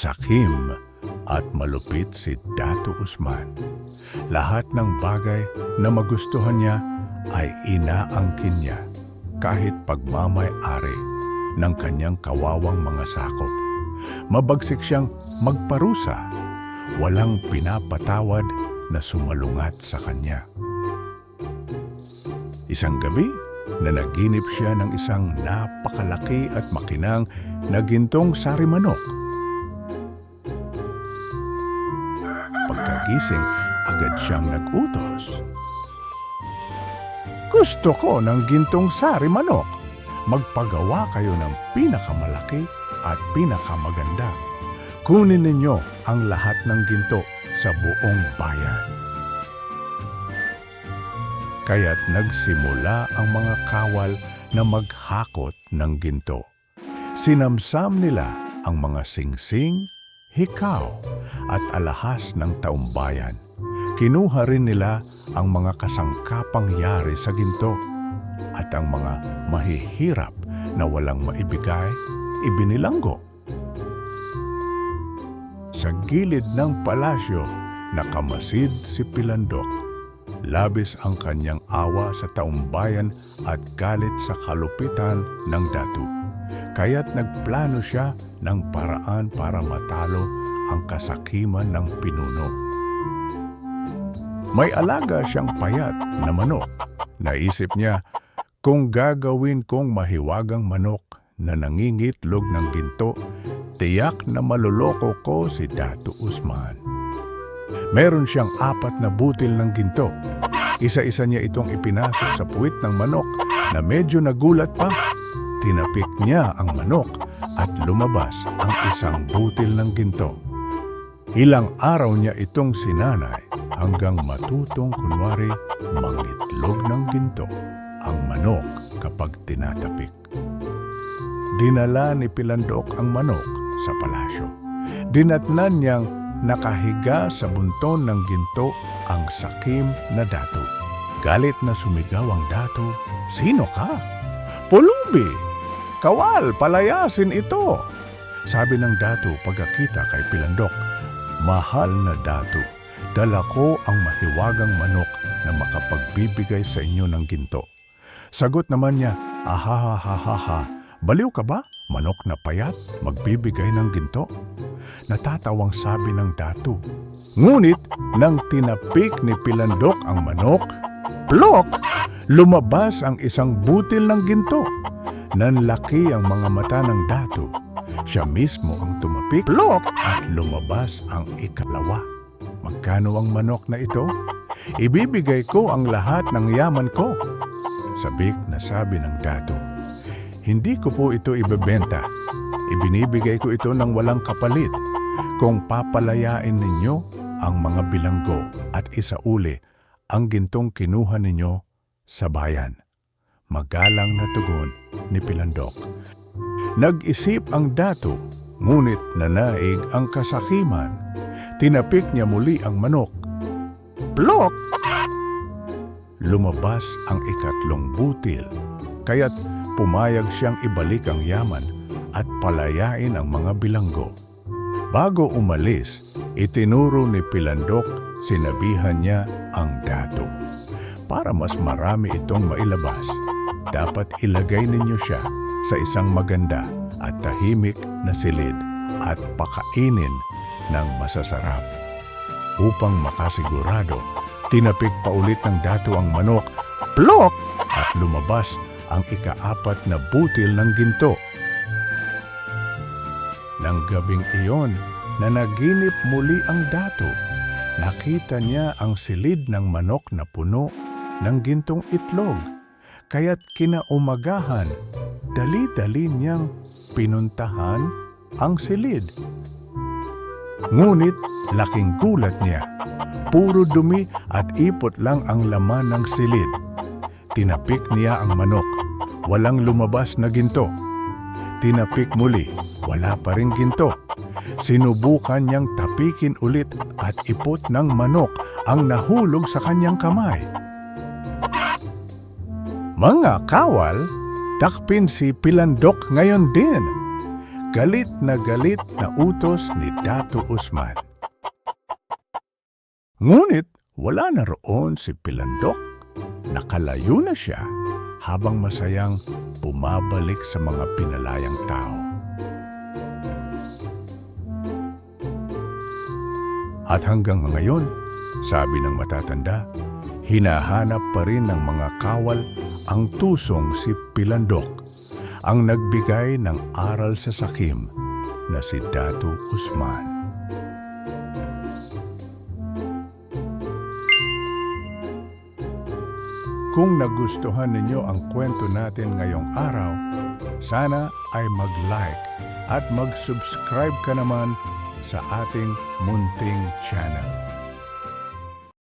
sakim at malupit si Dato Usman. Lahat ng bagay na magustuhan niya ay inaangkin niya kahit pagmamay-ari ng kanyang kawawang mga sakop. Mabagsik siyang magparusa, walang pinapatawad na sumalungat sa kanya. Isang gabi, na naginip siya ng isang napakalaki at makinang na gintong sari Pagkagising, agad siyang nag-utos. Gusto ko ng gintong sari manok. Magpagawa kayo ng pinakamalaki at pinakamaganda. Kunin ninyo ang lahat ng ginto sa buong bayan. Kaya't nagsimula ang mga kawal na maghakot ng ginto. Sinamsam nila ang mga singsing, hikaw at alahas ng taumbayan. Kinuha rin nila ang mga kasangkapang yari sa ginto at ang mga mahihirap na walang maibigay, ibinilanggo. Sa gilid ng palasyo, nakamasid si Pilandok Labis ang kanyang awa sa taumbayan at galit sa kalupitan ng datu. Kaya't nagplano siya ng paraan para matalo ang kasakiman ng pinuno. May alaga siyang payat na manok. Naisip niya, kung gagawin kong mahiwagang manok na nangingitlog ng ginto, tiyak na maluloko ko si Datu Usman. Meron siyang apat na butil ng ginto. Isa-isa niya itong ipinasok sa puwit ng manok na medyo nagulat pa. Tinapik niya ang manok at lumabas ang isang butil ng ginto. Ilang araw niya itong sinanay hanggang matutong kunwari mangitlog ng ginto ang manok kapag tinatapik. Dinala ni Pilandok ang manok sa palasyo. Dinatnan niyang nakahiga sa bunton ng ginto ang sakim na dato. Galit na sumigaw ang dato, Sino ka? Pulubi! Kawal, palayasin ito! Sabi ng dato pagkakita kay Pilandok, Mahal na dato, dala ko ang mahiwagang manok na makapagbibigay sa inyo ng ginto. Sagot naman niya, Ahahahaha, baliw ka ba? Manok na payat, magbibigay ng ginto? Natatawang sabi ng datu. Ngunit nang tinapik ni Pilandok ang manok, plok! Lumabas ang isang butil ng ginto. Nanlaki ang mga mata ng datu. Siya mismo ang tumapik, plok! At lumabas ang ikalawa. Magkano ang manok na ito? Ibibigay ko ang lahat ng yaman ko. Sabik na sabi ng datu. Hindi ko po ito ibebenta. Ibinibigay ko ito ng walang kapalit. Kung papalayain ninyo ang mga bilanggo at isauli ang gintong kinuha ninyo sa bayan. Magalang na tugon ni Pilandok. Nag-isip ang dato, ngunit nanaig ang kasakiman. Tinapik niya muli ang manok. Plok! Lumabas ang ikatlong butil, kaya't pumayag siyang ibalik ang yaman at palayain ang mga bilanggo. Bago umalis, itinuro ni Pilandok, sinabihan niya ang dato. Para mas marami itong mailabas, dapat ilagay ninyo siya sa isang maganda at tahimik na silid at pakainin ng masasarap. Upang makasigurado, tinapik pa ulit ng dato ang manok, plok! At lumabas ang ikaapat na butil ng ginto. Nang gabing iyon, na naginip muli ang dato, nakita niya ang silid ng manok na puno ng gintong itlog. Kaya't kinaumagahan, dali-dali niyang pinuntahan ang silid. Ngunit laking gulat niya, puro dumi at ipot lang ang laman ng silid. Tinapik niya ang manok, walang lumabas na ginto. Tinapik muli, wala pa rin ginto. Sinubukan niyang tapikin ulit at ipot ng manok ang nahulog sa kanyang kamay. Mga kawal, takpin si Pilandok ngayon din. galit na galit na utos ni Dato Usman. Ngunit wala na roon si Pilandok. Nakalayo na siya habang masayang bumabalik sa mga pinalayang tao. At hanggang ngayon, sabi ng matatanda, hinahanap pa rin ng mga kawal ang tusong si Pilandok, ang nagbigay ng aral sa sakim na si Datu Usman. Kung nagustuhan ninyo ang kwento natin ngayong araw, sana ay mag-like at mag-subscribe ka naman sa ating munting channel.